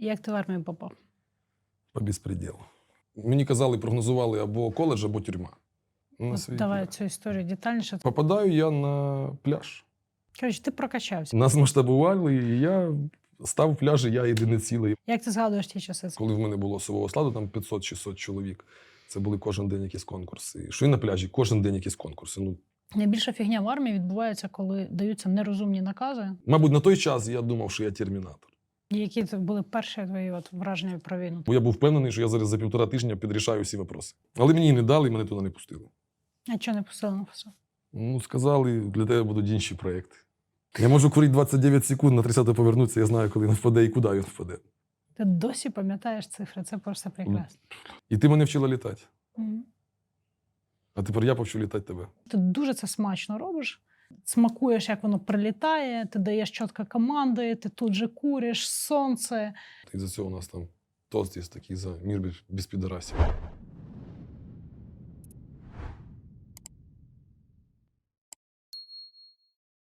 Як ти в армію попав? По безпреділу. Мені казали, прогнозували або коледж, або тюрма. На От свій давай цю історію детальніше. Попадаю я на пляж. Коротше, ти прокачався. Нас масштабували, і я став в пляжі, я єдине цілий. Як ти згадуєш ті часи? Коли в мене було особового складу, там 500-600 чоловік. Це були кожен день якісь конкурси. Що і на пляжі, кожен день якісь конкурси. Ну, Найбільша фігня в армії відбувається, коли даються нерозумні накази. мабуть, на той час я думав, що я термінатор. Які це були перші твої от враження про війну? Бо я був впевнений, що я зараз за півтора тижня підрішаю всі вопроси. Але мені не дали, і мене туди не пустили. А чого не пустили на посаду? Ну, сказали, для тебе будуть інші проекти. Я можу курити 29 секунд, на 30 повернутися, я знаю, коли він впаде і куди він впаде. Ти досі пам'ятаєш цифри, це просто прекрасно. І ти мене вчила літати. Мгм. А тепер я повчу літати тебе. Ти дуже це смачно робиш. Смакуєш, як воно прилітає, ти даєш чітко команди, ти тут же куриш, сонце. І за цього у нас там тост є такий за мір без- підарасів.